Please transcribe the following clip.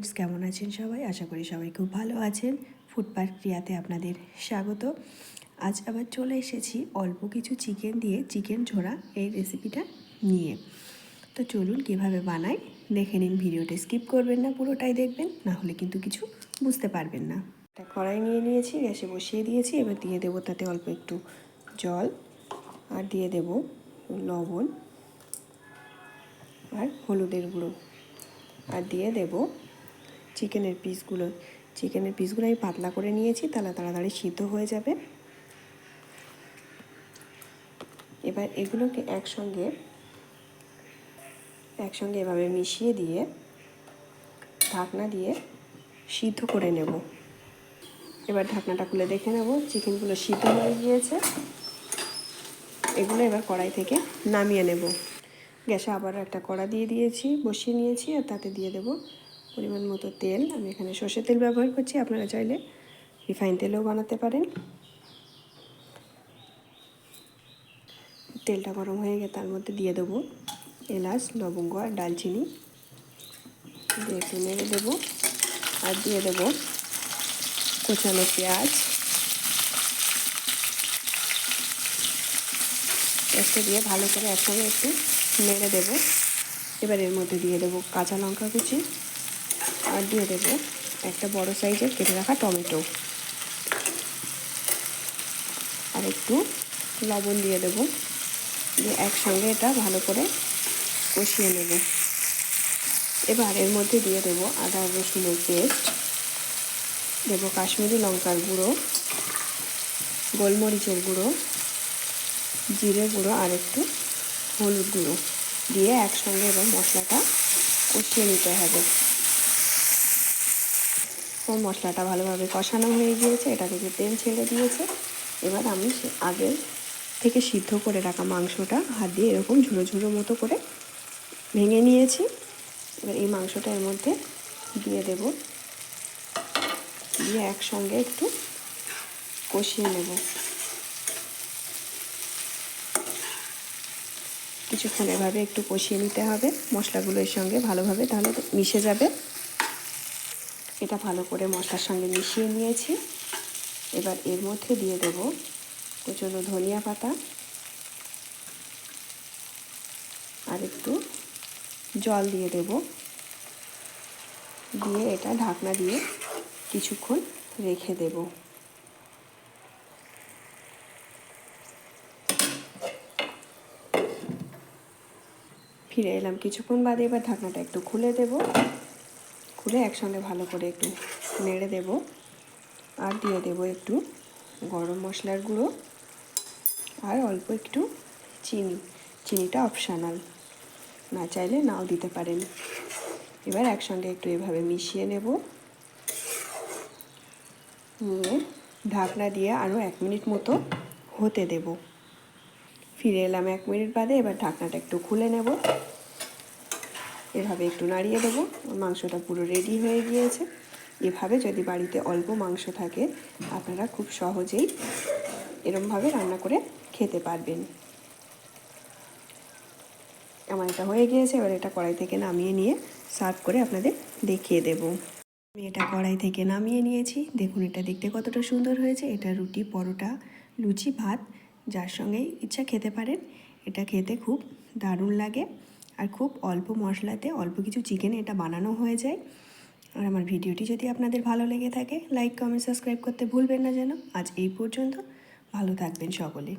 Friends কেমন আছেন সবাই? আশা করি সবাই খুব ভালো আছেন। ফুডপার্ক ক্রিয়াতে আপনাদের স্বাগত। আজ আবার চলে এসেছি অল্প কিছু চিকেন দিয়ে চিকেন ঝোড়া এই রেসিপিটা নিয়ে। তো চলুন কীভাবে বানাই, দেখে নিন। ভিডিওটা স্কিপ করবেন না, পুরোটাই দেখবেন, না হলে কিন্তু কিছু বুঝতে পারবেন না। একটা কড়াই নিয়ে নিয়েছি, গ্যাসে বসিয়ে দিয়েছি, এবার দিয়ে দেবো তাতে অল্প একটু জল, আর দিয়ে দেব লবণ আর হলুদের গুঁড়ো। আর দিয়ে দেব চিকেনের পিসগুলো চিকেনের পিসগুলো আমি পাতলা করে নিয়েছি, তাহলে তাড়াতাড়ি সিদ্ধ হয়ে যাবে। এবার এগুলোকে একসঙ্গে একসঙ্গে এভাবে মিশিয়ে দিয়ে, ঢাকনা দিয়ে সিদ্ধ করে নেব। এবার ঢাকনাটা খুলে দেখে নেব, চিকেনগুলো সিদ্ধ হয়ে গিয়েছে। এগুলো এবার কড়াই থেকে নামিয়ে নেব। গ্যাসে আবার একটা কড়া দিয়ে দিয়েছি, বসিয়ে নিয়েছি, আর তাতে দিয়ে দেব পরিমাণ মতো তেল, আমি এখানে সর্ষের তেল ব্যবহার করছি, আপনারা চাইলে রিফাইন তেলও বানাতে পারেন। তেলটা গরম হয়ে গেলে তার মধ্যে দিয়ে দেবো এলাচ, লবঙ্গ আর ডালচিনি। দিয়ে একটু নেড়ে দেবো আর দিয়ে দেবো কোচানো পেঁয়াজ। পেঁয়াজটা দিয়ে ভালো করে একসঙ্গে একটু নেড়ে দেবো। এবার এর মধ্যে দিয়ে দেবো কাঁচা লঙ্কা কুচি। আর দিয়ে দেবো একটা বড় সাইজের কেটে রাখা টমেটো। আর একটু লবণ দিয়ে দেবো। দিয়ে একসঙ্গে এটা ভালো করে কষিয়ে নেব। এবার এর মধ্যে দিয়ে দেবো আদা, রসুনের পেস্ট। দেবো কাশ্মীরি লঙ্কার গুঁড়ো, গোলমরিচের গুঁড়ো, জিরে গুঁড়ো আর একটু হলুদ গুঁড়ো। দিয়ে একসঙ্গে এবার মশলাটা কষিয়ে নিতে হবে। ও মশলাটা ভালোভাবে কষানো হয়ে গিয়েছে, এটা থেকে তেল ছেড়ে দিয়েছে। এবার আমি আগে থেকে সিদ্ধ করে রাখা মাংসটা হাত দিয়ে এরকম ঝুড়ো ঝুড়ো মতো করে ভেঙে নিয়েছি। এবার এই মাংসটা এর মধ্যে দিয়ে দেব। দিয়ে একসঙ্গে একটু কষিয়ে নেব। কিছুক্ষণ এভাবে একটু কষিয়ে নিতে হবে। মশলাগুলো এর সঙ্গে ভালোভাবে তাহলে মিশে যাবে। এটা ভালো করে মশলার সঙ্গে মিশিয়ে নিয়েছি। এবার এর মধ্যে দিয়ে দেব কুচনো ধনিয়া পাতা আর একটু জল দিয়ে দেব। দিয়ে এটা ঢাকনা দিয়ে কিছুক্ষণ রেখে দেব। ফিরে এলাম কিছুক্ষণ বাদে, এবার ঢাকনাটা একটু খুলে দেব। খুলে একসঙ্গে ভালো করে একটু নেড়ে দেব আর দিয়ে দেব একটু গরম মশলার গুঁড়ো আর অল্প একটু চিনি। চিনিটা অপশানাল না চাইলে নাও দিতে পারেন। এবার একসঙ্গে একটু এভাবে মিশিয়ে নেব। নিয়ে ঢাকনা দিয়ে আরও এক মিনিট মতো হতে দেব। ফিরে এলাম এক মিনিট বাদে, এবার ঢাকনাটা একটু খুলে নেব। এভাবে একটু নাড়িয়ে দেবো। মাংসটা পুরো রেডি হয়ে গিয়েছে। এভাবে যদি বাড়িতে অল্প মাংস থাকে, আপনারা খুব সহজেই এরমভাবে রান্না করে খেতে পারবেন। আমার এটা হয়ে গিয়েছে, এবার এটা কড়াই থেকে নামিয়ে নিয়ে সার্ভ করে আপনাদের দেখিয়ে দেব। আমি এটা কড়াই থেকে নামিয়ে নিয়েছি। দেখুন, এটা দেখতে কতটা সুন্দর হয়েছে। এটা রুটি, পরোটা, লুচি, ভাত, যার সঙ্গে ইচ্ছা খেতে পারেন। এটা খেতে খুব দারুণ লাগে। আর খুব অল্প মশলাতে অল্প কিছু চিকেন এটা বানানো হয়ে যায়। আর আমার ভিডিওটি যদি আপনাদের ভালো লেগে থাকে লাইক কমেন্ট সাবস্ক্রাইব করতে ভুলবেন না যেন। আজ এই পর্যন্ত। ভালো থাকবেন সকলে।